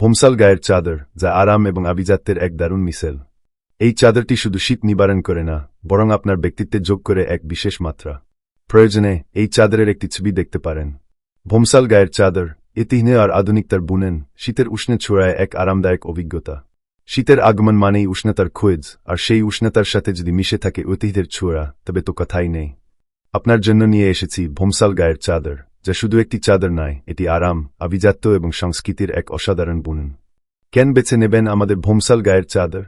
ভোমসাল গায়ের চাদর, যা আরাম এবং আভিজাত্যের এক দারুণ মিশেল এই চাদরটি শুধু শীত নিবারণ করে না, বরং আপনার ব্যক্তিত্বে যোগ করে এক বিশেষ মাত্রা। প্রয়োজনে এই চাদরের একটি ছবি দেখতে পারেন। ভোমসাল গায়ের চাদর, ইতিহ্নে আর আধুনিকতার বুনেন, শীতের উষ্ণে ছোড়ায় এক আরামদায়ক অভিজ্ঞতা। শীতের আগমন মানেই উষ্ণতার খোঁজ, আর সেই উষ্ণতার সাথে যদি মিশে থাকে ঐতিহ্যের ছোড়া, তবে তো কথাই নেই। আপনার জন্য নিয়ে এসেছি ভোমসাল গায়ের চাদর। যা শুধু একটি চাদর নয়, এটি আরাম, আভিজাত্য এবং সংস্কৃতির এক অসাধারণ বুনন। কেন বেছে নেবেন আমাদের ভোমসাল গায়ের চাদর?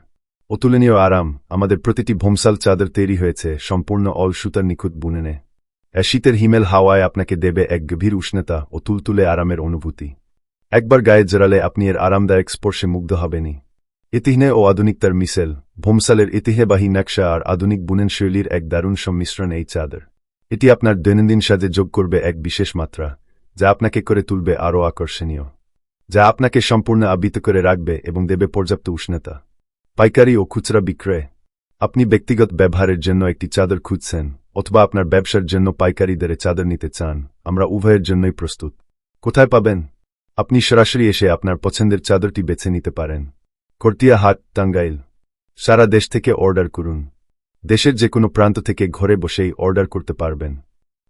অতুলনীয় আরাম, আমাদের প্রতিটি ভোমসাল চাদর তৈরি হয়েছে সম্পূর্ণ অল সুতার নিখুঁত বুনেনে। শীতের হিমেল হাওয়ায় আপনাকে দেবে এক গভীর উষ্ণতা ও তুলতুলে আরামের অনুভূতি। একবার গায়ে জড়ালে আপনি এর আরামদায়ক স্পর্শে মুগ্ধ হবেনি ইতিহ্নে ও আধুনিকতার মিশেল, ভোমসালের ইতিহেবাহী নকশা আর আধুনিক বুনেন শৈলীর এক দারুণ সম্মিশ্রণ এই চাদর। এটি আপনার দৈনন্দিন সাজে যোগ করবে এক বিশেষ মাত্রা, যা আপনাকে করে তুলবে আরও আকর্ষণীয়, যা আপনাকে সম্পূর্ণ আবৃত করে রাখবে এবং দেবে পর্যাপ্ত উষ্ণতা। পাইকারি ও খুচরা বিক্রয়, আপনি ব্যক্তিগত ব্যবহারের জন্য একটি চাদর খুঁজছেন অথবা আপনার ব্যবসার জন্য পাইকারি দরে চাদর নিতে চান, আমরা উভয়ের জন্যই প্রস্তুত। কোথায় পাবেন? আপনি সরাসরি এসে আপনার পছন্দের চাদরটি বেছে নিতে পারেন। কর্তিয়া হাট, টাঙ্গাইল। সারা দেশ থেকে অর্ডার করুন। দেশের যে কোনো প্রান্ত থেকে ঘরে বসেই অর্ডার করতে পারবেন।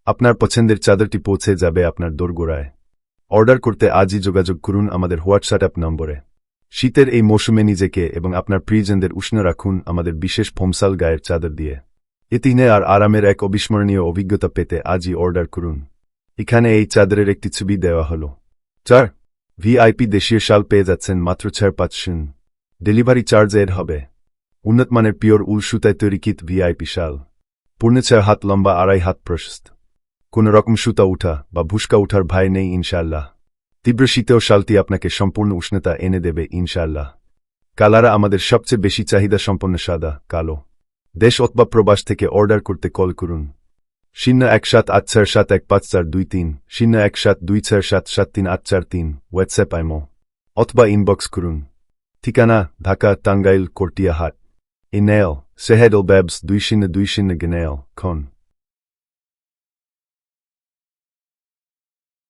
আপনার পছন্দের চাদরটি পৌঁছে যাবে আপনার দোরগোড়ায়। অর্ডার করতে আজই যোগাযোগ করুন আমাদের হোয়াটসঅ্যাপ নম্বরে। শীতের এই মৌসুমে নিজেকে এবং আপনার প্রিয়জনদের উষ্ণ রাখুন আমাদের বিশেষ ফোমসাল গায়ের চাদর দিয়ে। এতিনে আর আরামের এক অবিস্মরণীয় অভিজ্ঞতা পেতে আজই অর্ডার করুন। এখানে এই চাদরের একটি ছবি দেওয়া হল। চার, ভিআইপি দেশীয় শাল পেয়ে যাচ্ছেন মাত্র ছয় পাঁচ ডেলিভারি চার্জ এর হবে। উন্নতমানের পিওর উল সুতায় তৈরিকিত ভিআইপি শাল পূর্ণে ছয় হাত লম্বা, আড়াই হাত প্রশস্ত। কোন রকম সুতা উঠা বা ভুসকা উঠার ভাই নেই ইনশাল্লাহ তীব্র শীতেও শালটি আপনাকে সম্পূর্ণ উষ্ণতা এনে দেবে ইনশাল্লাহ কালারা আমাদের সবচেয়ে বেশি চাহিদা সম্পন্ন সাদা, কালো। দেশ অথবা প্রবাস থেকে অর্ডার করতে কল করুন। শূন্য এক সাত আট চার সাত এক পাঁচ চার দুই তিন শূন্য এক সাত দুই চার সাত সাত তিন আট চার তিন, হোয়াটসঅ্যাপ আইমো। অথবা ইনবক্স করুন। ঠিকানা, ঢাকা, টাঙ্গাইল কর্টিয়াহাট ইনেল সেহেদল ব্যাবস দুই শূন্য দুই শূন্য গেনেল খন